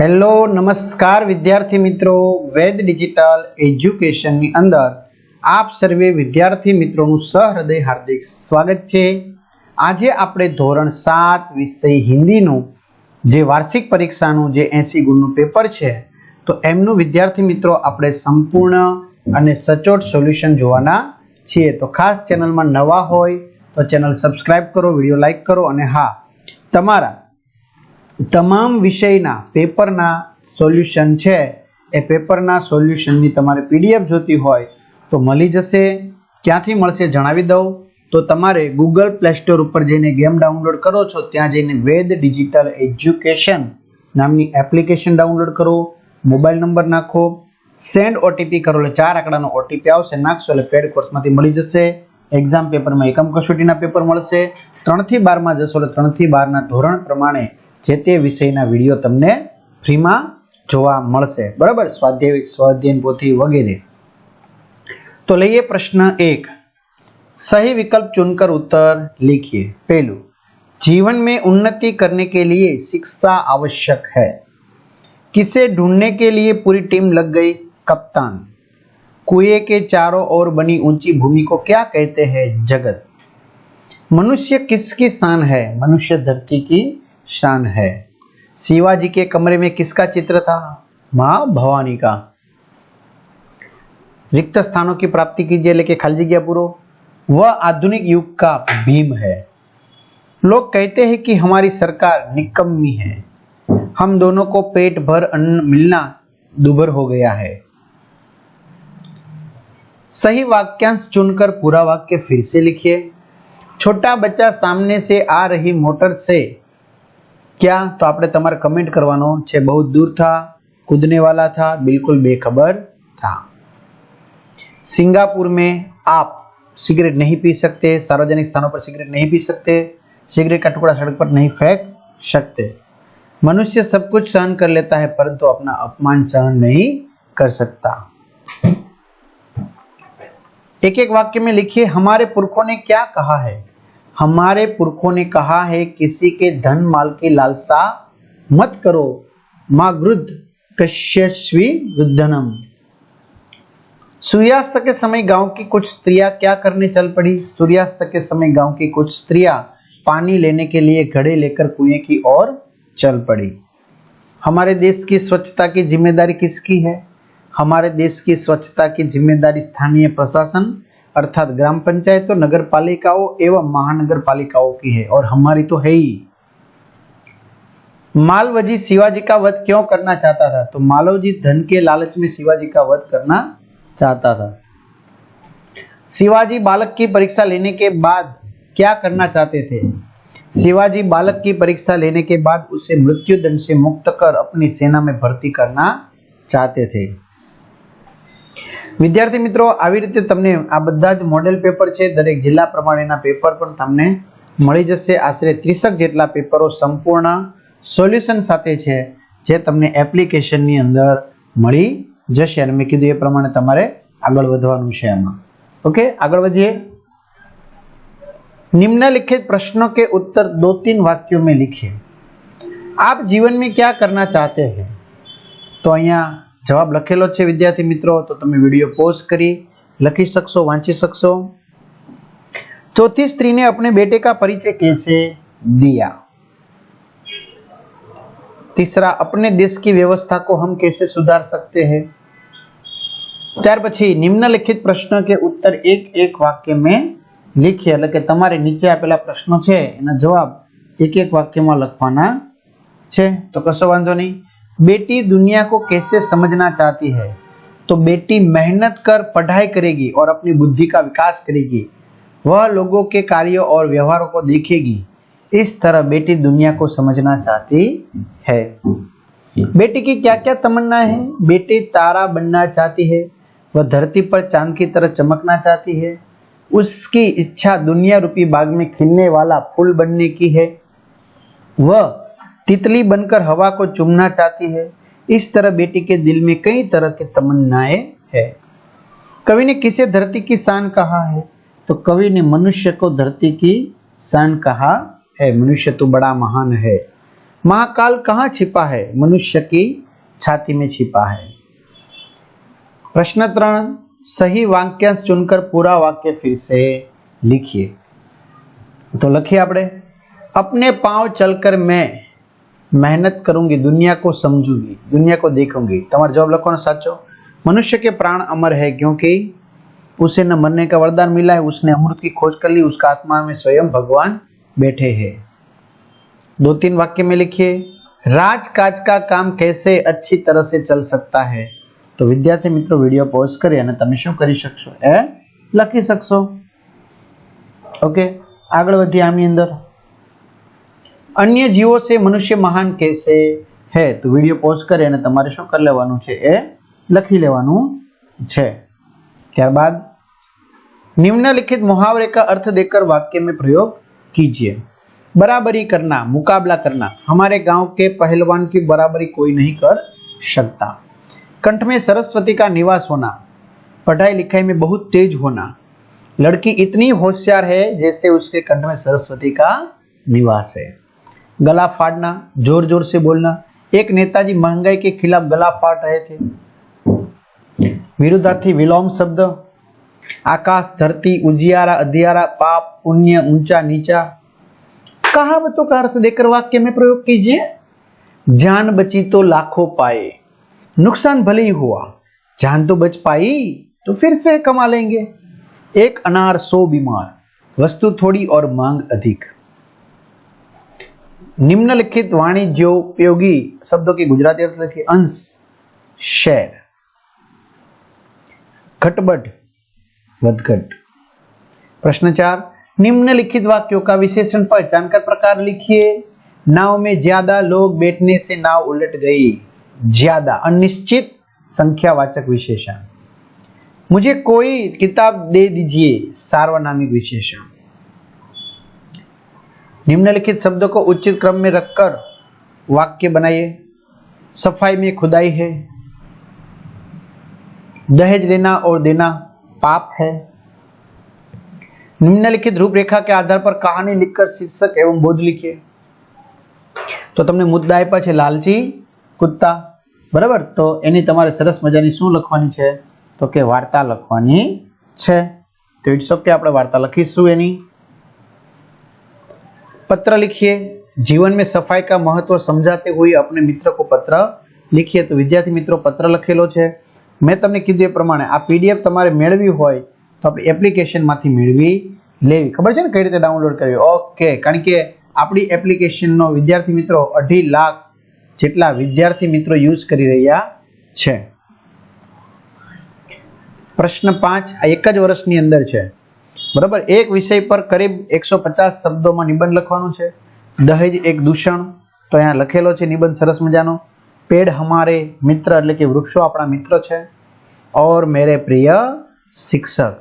Hello, નમસ્કાર વિદ્યાર્થી મિત્રો. વેદ ડિજિટલ એજ્યુકેશનની અંદર આપ સર્વે વિદ્યાર્થી મિત્રોનું સહૃદય હાર્દિક સ્વાગત છે. આજે આપણે ધોરણ સાત વિષય હિન્દીનું જે વાર્ષિક પરીક્ષાનું જે એંસી ગુણનું પેપર છે, તો એમનું વિદ્યાર્થી મિત્રો આપણે સંપૂર્ણ અને સચોટ સોલ્યુશન જોવાના છીએ. તો ખાસ ચેનલમાં નવા હોય તો ચેનલ સબસ્ક્રાઇબ કરો, વીડિયો લાઈક કરો અને હા, તમારા તમામ વિષયના પેપરના સોલ્યુશન છે, એ પેપરના સોલ્યુશનની તમારે પીડીએફ જોતી હોય તો મળી જશે. ક્યાંથી મળશે જણાવી દઉં. તો તમારે ગૂગલ પ્લે સ્ટોર ઉપર જઈને ગેમ ડાઉનલોડ કરો છો, ત્યાં જઈને વેદ ડિજિટલ એજ્યુકેશન નામની એપ્લિકેશન ડાઉનલોડ કરો, મોબાઈલ નંબર નાખો, સેન્ડ ઓટીપી કરો, એટલે ચાર આંકડાનો ઓટીપી આવશે, નાખશો એટલે પેડ કોર્સમાંથી મળી જશે. એક્ઝામ પેપરમાં એકમ કસોટીના પેપર મળશે. ત્રણથી બારમાં જશો એટલે ત્રણથી બારના ધોરણ પ્રમાણે જે તે વિષયના વિડીયો તમને ફ્રીમાં જોવા મળશે બરાબર સ્વાધ્યાય સ્વાધ્યાયન પોથી વગેરે તો લઈએ પ્રશ્ન એક सही विकल्प चुनकर उत्तर लिखिए पहलू जीवन में उन्नति करने के लिए शिक्षा आवश्यक है किसे ढूंढने के लिए पूरी टीम लग गई कप्तान कुएं के चारों ओर बनी ऊंची भूमि को क्या कहते हैं जगत मनुष्य किसकी शान है मनुष्य धरती की शान है। शिवाजी के कमरे में किसका चित्र था? माँ भवानी का। रिक्त स्थानों की प्राप्ति कीजिए, लेके खाली जगह पूरो वह आधुनिक युग का भीम है। लोग कहते हैं कि हमारी सरकार निकम्मी है। हम दोनों को पेट भर अन्न मिलना दुभर हो गया है। सही वाक्यांश चुनकर पूरा वाक्य फिर से लिखिए। छोटा बच्चा सामने से आ रही मोटर से क्या तो આપણે તમારે કમેન્ટ કરવાનો છે बहुत दूर था कूदने वाला था बिल्कुल बेखबर था सिंगापुर में आप सिगरेट नहीं पी सकते सार्वजनिक स्थानों पर सिगरेट नहीं पी सकते सिगरेट का टुकड़ा सड़क पर नहीं फेंक सकते मनुष्य सब कुछ सहन कर लेता है परंतु अपना अपमान सहन नहीं कर सकता एक एक वाक्य में लिखिए हमारे पुरखों ने क्या कहा है हमारे पुरखों ने कहा है, किसी के धन माल की लालसा मत करो। माँ गृद कश्यस्वी वृद्धनम सूर्यास्त के समय गाँव की कुछ स्त्रियाँ क्या करने चल पड़ी? सूर्यास्त के समय गाँव की कुछ स्त्रियाँ पानी लेने के लिए घड़े लेकर कुएँ की ओर चल पड़ी। हमारे देश की स्वच्छता की ज़िम्मेदारी किसकी है? हमारे देश की स्वच्छता की ज़िम्मेदारी स्थानीय प्रशासन अर्थात ग्राम पंचायतों नगर पालिकाओं एवं महानगर पालिकाओं की है और हमारी तो है ही। मालवजी शिवाजी का वध क्यों करना चाहता था? तो मालवजी धन के लालच में शिवाजी का वध करना चाहता था। शिवाजी बालक की परीक्षा लेने के बाद क्या करना चाहते थे? शिवाजी बालक की परीक्षा लेने के बाद उसे मृत्यु दंड से मुक्त कर अपनी सेना में भर्ती करना चाहते थे। વિદ્યાર્થી મિત્રો આવી રીતે તમને આ બધા જ મોડેલ પેપર છે દરેક જિલ્લા પ્રમાણેના પેપર પણ તમને મળી જશે આશરે ત્રીસક જેટલા પેપરો સંપૂર્ણ સોલ્યુશન સાથે છે જે તમને એપ્લિકેશનની અંદર મળી જશે અને મેં કીધું એ પ્રમાણે તમારે આગળ વધવાનું છે એમાં ओके आगे बढ़िए निम्नलिखित प्रश्नों के उत्तर दो तीन वाक्यों में लिखिए आप जीवन में क्या करना चाहते हैं તો અહીંયા જવાબ લખેલો છે વિદ્યાર્થી મિત્રો તો તમે વિડીયો પોઝ કરી લખી શકશો વાંચી શકશો चौथी स्त्री ने अपने बेटे का परिचय कैसे दिया तीसरा अपने देश की व्यवस्था को हम कैसे सुधार सकते हैं ત્યાર પછી નિમ્નલિખિત પ્રશ્ન કે ઉત્તર એક એક વાક્ય મેં લીખીએ એટલે કે તમારે નીચે આપેલા પ્રશ્નો છે એના જવાબ એક એક વાક્યમાં લખવાના છે તો કશો વાંધો નહીં बेटी दुनिया को कैसे समझना चाहती है? तो बेटी मेहनत कर, पढ़ाई करेगी और अपनी बुद्धि का विकास करेगी। वह लोगों के कार्यों और व्यवहारों को देखेगी। इस तरह बेटी दुनिया को समझना चाहती है। बेटी की क्या क्या तमन्ना है? बेटी तारा बनना चाहती है। वह धरती पर चाँद की तरह चमकना चाहती है। उसकी इच्छा दुनिया रूपी बाग में खिलने वाला फूल बनने की है। वह तितली बनकर हवा को चूमना चाहती है इस तरह बेटी के दिल में कई तरह की तमन्नाएं है कवि ने किसे धरती की शान कहा है तो कवि ने मनुष्य को धरती की शान कहा है मनुष्य तो बड़ा महान है महाकाल कहाँ छिपा है मनुष्य की छाती में छिपा है प्रश्न त्रण सही वाक्यांश चुनकर पूरा वाक्य फिर से लिखिए तो लखिए આપણે अपने पांव चलकर मैं मेहनत करूंगी दुनिया को समझूंगी दुनिया को देखूंगी તમારો જવાબ લખવાનો સાચો मनुष्य के प्राण अमर है क्योंकि उसे न मरने का वरदान मिला है उसने अमृत की खोज कर ली उसका आत्मा में स्वयं भगवान बैठे हैं दो तीन वाक्य में लिखिए राजकाज का काम कैसे अच्छी तरह से चल सकता है તો વિદ્યાર્થી મિત્રો વિડીયો પોઝ કરી અને તમે શું કરી શકશો એ લખી શકશો ઓકે આગળ વધીએ આની અંદર અન્ય જીવો से મનુષ્ય મહાન कैसे है તો વિડીયો પોઝ કરી અને તમારે શું કરી લેવાનું છે એ લખી લેવાનું છે ત્યારબાદ निम्नलिखित मुहावरे का अर्थ देकर वाक्य में प्रयोग कीजिए बराबरी करना मुकाबला करना हमारे गांव के पहलवान की बराबरी कोई नहीं कर सकता कंठ में सरस्वती का निवास होना पढ़ाई लिखाई में बहुत तेज होना लड़की इतनी होशियार है जैसे उसके कंठ में सरस्वती का निवास है गला फाड़ना ज़ोर ज़ोर से बोलना। एक नेताजी महँगाई के खिलाफ गला फाड़ रहे थे। विरुद्धार्थी विलोम शब्द, आकाश, धरती, उजियारा अधियारा पाप, पुण्य, ऊँचा, नीचा। कहावतों का अर्थ देकर वाक्य में प्रयोग कीजिए, जान बची तो लाखों पाए, नुकसान भले ही हुआ, जान तो बच पाई तो फिर से कमा लेंगे। एक अनार सौ बीमार, वस्तु थोड़ी और मांग अधिक। निम्नलिखित वाणिज्योपयोगी शब्दों की गुजराती अर्थ लिखिए, अंश, शेर, खटबट वदघट प्रश्न चार, निम्नलिखित वाक्यों का विशेषण पहचान कर प्रकार लिखिए। नाव में ज़्यादा लोग बैठने से नाव उलट गई। ज़्यादा, अनिश्चित संख्यावाचक विशेषण। मुझे कोई किताब दे दीजिए, सार्वनामिक विशेषण। निम्नलिखित शब्दों को उचित क्रम में रखकर वाक्य बनाइए सफाई में खुदाई है दहेज लेना और देना पाप है निम्नलिखित रूपरेखा के आधार पर कहानी लिखकर शीर्षक एवं बोध लिखिए તો તમને મુદ્દા આપ્યા છે લાલચી કુત્તા બરાબર તો એની તમારે સરસ મજાની શું લખવાની છે તો કે વાર્તા લખવાની છે તો ઇટ્સ ઓકે આપણે વાર્તા લખીશું એની पत्र लिखिए जीवन में सफाई का महत्व समझाते हुए अपने मित्र को पत्र लिखिए તો વિદ્યાર્થી મિત્રો પત્ર લખેલો છે મેં તમને કીધું એ પ્રમાણે આ પીડીએફ તમારે મેળવી હોય તો આપણે એપ્લિકેશનમાંથી મેળવી લેવી ખબર છે ને કઈ રીતે ડાઉનલોડ કરવી ઓકે કારણ કે આપણી એપ્લિકેશનનો વિદ્યાર્થી મિત્રો અઢી લાખ જેટલા વિદ્યાર્થી મિત્રો યુઝ કરી રહ્યા છે પ્રશ્ન પાંચ આ એક જ વર્ષની અંદર છે બરાબર? એક વિષય પર કરીબ એકસો પચાસ શબ્દોમાં નિબંધ લખવાનું છે. દહેજ એક દૂષણ. તો અહીંયા લખેલો છે નિબંધ સરસ મજાનો. પેડ હમારે મિત્ર એટલે કે વૃક્ષો આપણા મિત્ર છે. ઓર મેરે પ્રિય શિક્ષક.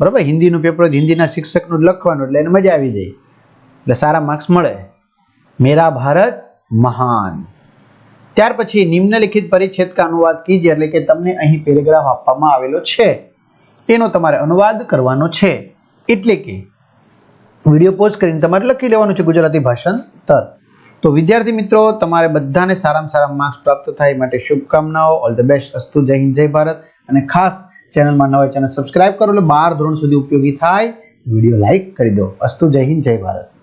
બરાબર? હિન્દીનું પેપર હિન્દીના શિક્ષકનું લખવાનું એટલે એને મજા આવી જાય. એટલે સારા માર્ક્સ મળે. મેરા ભારત મહાન. ત્યાર પછી નિમ્નલિખિત પરિચ્છેદ કા અનુવાદ કીજે એટલે કે તમને અહીં પેરેગ્રાફ આપવામાં આવેલો છે. એનો તમારે અનુવાદ કરવાનો છે. એટલે કે વીડિયો પોઝ કરીને તમારે લખી લેવાનું છે ગુજરાતી ભાષાંતર તો વિદ્યાર્થી મિત્રો, તમારે બધાને સારામાં સારા માર્ક્સ પ્રાપ્ત થાય માટે શુભકામનાઓ ઓલ ધ બેસ્ટ અસ્તુ, જય હિન્દ, જય ભારત. અને ખાસ ચેનલમાં નવા ચેનલ સબસ્ક્રાઇબ કરો એટલે બાર ધોરણ સુધી ઉપયોગી થાય. વીડિયો લાઇક કરી દો. અસ્તુ, જય હિન્દ, જય ભારત.